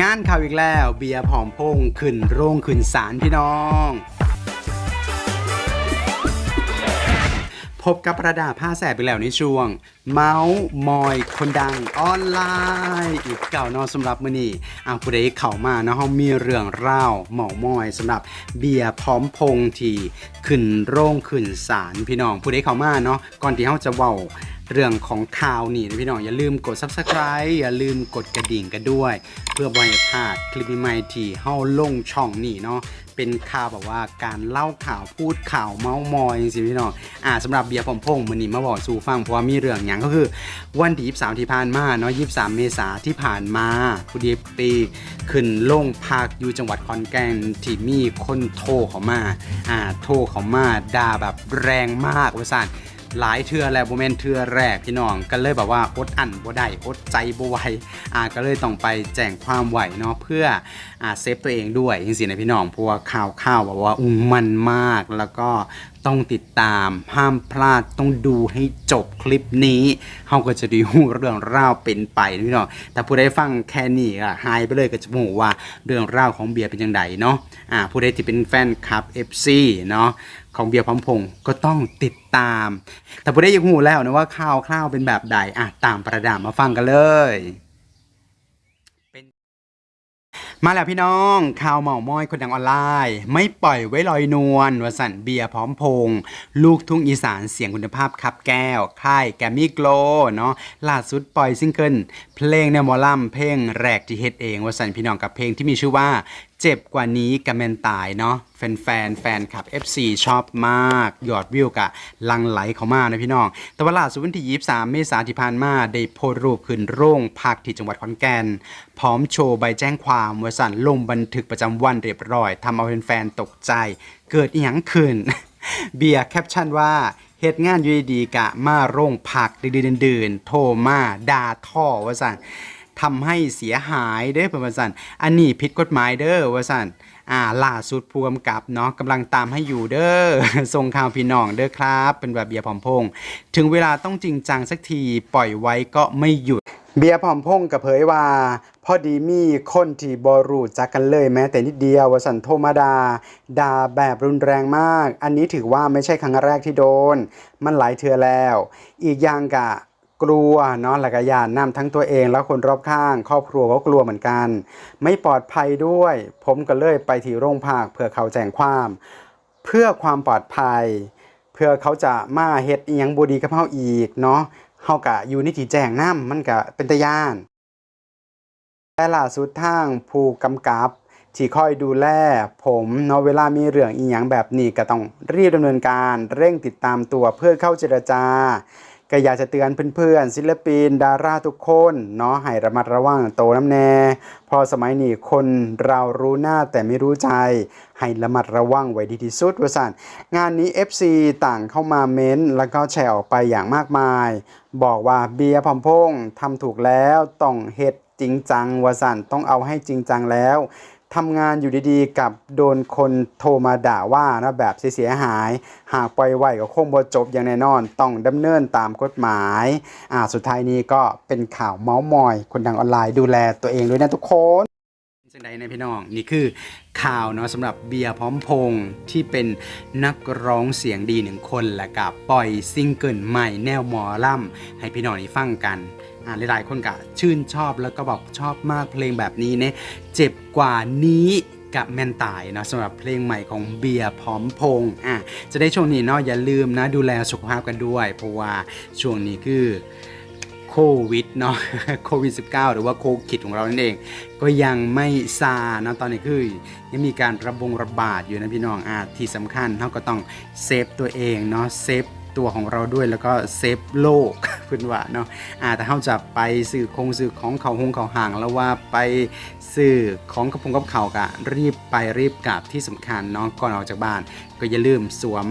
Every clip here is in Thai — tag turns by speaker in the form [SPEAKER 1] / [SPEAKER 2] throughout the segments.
[SPEAKER 1] งานข่าวอีกแล้ว เบียร์ผอมพงขึ้นโรงขึ้นศาลพี่น้อง พบกับประดาผ้าแสบไปแล้วในช่วง เมาส์มอยคนดังออนไลน์อีกเก่านอนสำหรับมือนี้อ่าผู้ใดเข้ามาเนาะเฮามีเรื่องเล่าเมามอยสำหรับเบียร์พร้อมพงที่ขึ้นโรงขึ้นศาลพี่น้อง ผู้ใดเข้ามาเนาะก่อนที่เฮาจะเว้า เรื่องของข่าวนี่นะพี่น้องอย่าลืมกด subscribe อย่าลืมกดกระดิ่งกันด้วย เพื่อไม่พลาดคลิปใหม่ที่เฮาลงช่องนี่เนาะเป็นข่าวแบบว่าการเล่าข่าวพูดข่าวเมาส์มอยจริงๆพี่น้องอ่าสำหรับเบียร์ผมพงมือนี้มาบอกสู่ฟังเพราะว่ามีเรื่องอย่างก็คือ วันที่23ที่ผ่านมาเนาะ23 เมษาที่ผ่านมาผู้ดีปีขึ้นลงพักอยู่จังหวัดขอนแก่นที่มีคนโทรเขามาอ่าโทรเขามาด่าแบบแรงมากว่าซั่น หลายเทือแล้วโมเมนเทือแรกพี่น้องก็เลยแบบว่าอดอั้นบ่ได้อดใจบ่ไหวอ่าก็เลยต้องไปแจ้งความไหวเนาะเพื่ออ่าเซฟตัวเองด้วยจริงๆนะพี่น้องเพราะว่าข่าวข่าวแบบว่าอุ้มมันมากแล้วก็ต้องติดตามห้ามพลาดต้องดูให้จบคลิปนี้เขาก็จะดีหูเรื่องราวเป็นไปพี่น้องแต่ผู้ใดฟังแค่นี้ก็หายไปเลยก็จะบอกว่าเรื่องราวของเบียร์เป็นยังไงเนาะอ่าผู้ใดที่เป็นแฟนคลับ FC เนาะ ของเบียร์พร้อมพงศ์ก็ต้องติดตาม แต่พอได้ยังหูแล้วนะว่าข่าวคร่าวเป็นแบบใดอะตามประดามมาฟังกันเลยเป็นมาแล้วพี่น้องข่าวเมามอยคนดังออนไลน์ ไม่ปล่อยไว้ลอยนวลวสันต์เบียร์พร้อมพงศ์ลูกทุ่งอีสานเสียงคุณภาพครับแก้ว ค่ายแกมมี่โกลเนาะล่าสุดปล่อยซิงเกิลเพลงในวหมอลัมเพลงแรกที่เฮ็ดเองวสันต์พี่น้องกับเพลงที่มีชื่อว่า เจ็บกว่านี้กับแมนตายเนาะแฟนแฟนๆแฟนคลับ FC ชอบมากยอดวิวกะลังไหลเขามากนะพี่น้อง แต่ว่าล่าสุดวันที่ 23 เมษายนที่ผ่านมา ได้โพสรูปขึ้นโรงพักที่จังหวัดขอนแก่น พร้อมโชว์ใบแจ้งความวสันลงบันทึกประจำวันเรียบร้อยทำเอาแฟนๆตกใจ เกิดอีหยังขึ้น เบียร์แคปชั่นว่าเหตุงานยูดีกะมาโรงพักดืนๆดื่นๆโทรมาด่าท่อวสัน ทำให้เสียหายเด้อเพื่อนว่าสันอันนี้ผิดกฎหมายเด้อว่าสันอ่าล่าสุดผู้กำกับเนาะกำลังตามให้อยู่เด้อส่งข่าวพี่น้องเด้อครับ เป็นแบบเบียร์ผอมพงษ์ถึงเวลาต้องจริงจังสักทีปล่อยไว้ก็ไม่หยุด เบียร์ผอมพงษ์กับเผยว่าพอดีมีคนที่บรูจักกันเลยแม้แต่นิดเดียววสันโทมาดาด่าแบบรุนแรงมาก อันนี้ถือว่าไม่ใช่ครั้งแรกที่โดน มันหลายเทือแล้ว อีกอย่างกะ กลัวเนาะหลักยานนำทั้งตัวเอง และคนรอบข้าง ครอบครัวก็กลัวเหมือนกัน ไม่ปลอดภัยด้วย ผมก็เลยไปที่โรงพักเพื่อเขาแจ้งความ เพื่อความปลอดภัย เพื่อเขาจะมาเฮ็ดอีหยังบ่ดีกับเฮาอีกเนาะเฮากะอยู่ในที่แจ้งนำมันก็เป็นตาย่านแต่ล่าสุดทางผู้กำกับที่คอยดูแลผมเนาะเวลามีเรื่องอีหยังแบบนี้ก็ต้องรีบดำเนินการเร่งติดตามตัวเพื่อเข้าเจรจา ก็อยากจะเตือนเพื่อนๆ ศิลปิน ดาราทุกคนเนาะให้ระมัดระวังโตน้ำแน่ พอสมัยนี้คนเรารู้หน้าแต่ไม่รู้ใจ ให้ระมัดระวังไว้ดีที่สุดว่าสันงานนี้ FC ต่างเข้ามาเม้นต์แล้วก็แชร์ออกไปอย่างมากมาย บอกว่าเบียร์พอมพงทำถูกแล้วต้องเฮ็ดจริงจังว่าสันต้องเอาให้จริงจังแล้ว ทำงานอยู่ดีๆ กับโดนคนโทรมาด่าว่านะแบบเสียหาย หากปล่อยไว้ก็คงบ่จบอย่างแน่นอน ต้องดำเนินตามกฎหมายอ่าสุดท้ายนี้ก็เป็นข่าวเมาส์มอย คนดังออนไลน์ดูแลตัวเองด้วยนะทุกคน จังใดในพี่น้องนี่คือข่าวเนาะสำหรับเบียร์พร้อมพงษ์ที่เป็นนักร้องเสียงดีหนึ่งคนและกับปล่อยซิงเกิลใหม่แนวหมอล่ำให้พี่น้องได้ฟังกันอ่าหลายๆคนก็ชื่นชอบแล้วก็บอกชอบมากเพลงแบบนี้เนี่ยเจ็บกว่านี้กับแมนตายเนาะสำหรับเพลงใหม่ของเบียร์พร้อมพงษ์อะจะได้ช่วงนี้เนาะอย่าลืมนะดูแลสุขภาพกันด้วย เพราะว่าช่วงนี้คือ โควิดเนาะโควิด -19 หรือว่าโควิดของเรานั่นเอง ก็ยังไม่ซาเนาะตอนนี้คือยังมีการระบงระบาดอยู่นะพี่น้องอะที่สำคัญเราก็ต้องเซฟตัวเองเนาะเซฟ ตัวของเราด้วยแล้วก็เซฟโลกเพื่อนว่าเนาะอ่าแต่เขาจะไปสื่อคงสื่อของเขาหงเขาห่าง แล้วว่าไปสื่อของกระพงกับเขากะรีบไปรีบกลับที่สำคัญเนาะก่อนออกจากบ้าน ก็อย่าลืมสวม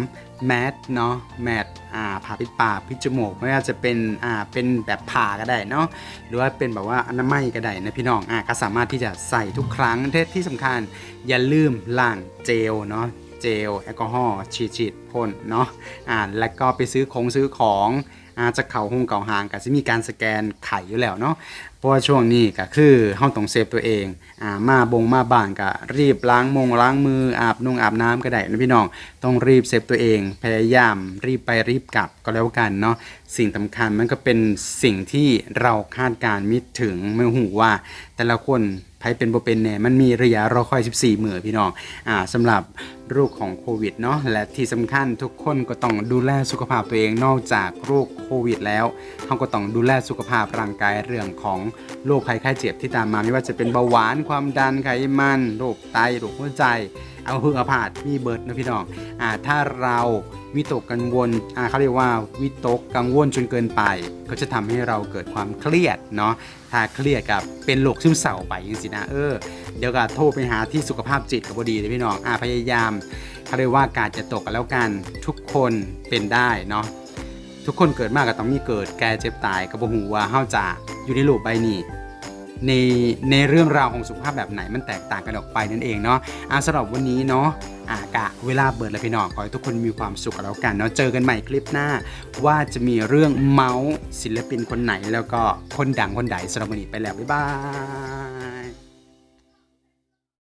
[SPEAKER 1] แมสเนาะแมสอ่าผ่าปิดปากปิดจมูกไม่ว่าจะเป็นอ่าเป็นแบบผ่าก็ได้เนาะหรือว่าเป็นแบบว่าอนามัยก็ได้นะพี่น้องอ่าก็สามารถที่จะใส่ทุกครั้งที่ที่สำคัญอย่าลืมล้างเจลเนาะ เจลแอลกอฮอล์ฉีดฉีดพ่นเนาะอ่าแล้วก็ไปซื้อของซื้อของอาจะเข่าหงเก่าหางก็จะมีการสแกนไข่อยู่แล้วเนาะเพราะว่าช่วงนี้ก็คือเฮาต้องเซฟตัวเองอ่ามาบงมาบ้านก็รีบล้างมงล้างมืออาบนุ่งอาบน้ำก็ได้นะพี่น้องต้องรีบเซฟตัวเอง พยายามรีบไปรีบกลับก็แล้วกันเนาะสิ่งสำคัญมันก็เป็นสิ่งที่เราคาดการณ์มิถึงไม่หูว่า แต่ละคนไผเป็นบ่เป็นแน่มันมีระยะรอคอย 14 มื้อพี่น้องอ่าสำหรับ โรคของโควิดเนาะและที่สำคัญทุกคนก็ต้องดูแลสุขภาพตัวเองนอกจากโรคโควิดแล้วเขาก็ต้องดูแลสุขภาพร่างกายเรื่องของโรคภัยไข้เจ็บที่ตามมาไม่ว่าจะเป็นเบาหวานความดันไขมันโรคไตโรคหัวใจ เอาพึ่งอาพาธมีเบิร์ดนะพี่น้องอ่าถ้าเราวิตกกังวลอ่าเขาเรียกว่าวิตกกังวลจนเกินไป ก็จะทำให้เราเกิดความเครียดเนาะถ้าเครียดกับเป็นโรคซึมเศร้าไปยังสินะเออเดี๋ยวก็โทรไปหาที่สุขภาพจิตกับบดีเลยพี่น้องอ่าพยายามเขาเรียกว่าการจะตกกันแล้วกันทุกคนเป็นได้เนาะทุกคนเกิดมากก็ต้องมีเกิดแก่เจ็บตายก็บ่ฮู้ว่าเฮาจะอยู่ในโลกใบนี้ในในเรื่องราวของสุขภาพแบบไหนมันแตกต่างกันออกไปนั่นเองเนาะอะสำหรับวันนี้เนาะอะกะเวลาเบิดแล้วพี่น้องขอให้ทุกคนมีความสุขกันแล้วกันเนาะเจอกันใหม่คลิปหน้า ว่าจะมีเรื่องเมาส์ศิลปินคนไหนแล้วก็คนดังคนใดสำหรับวันนี้ไปแล้วบ๊ายบาย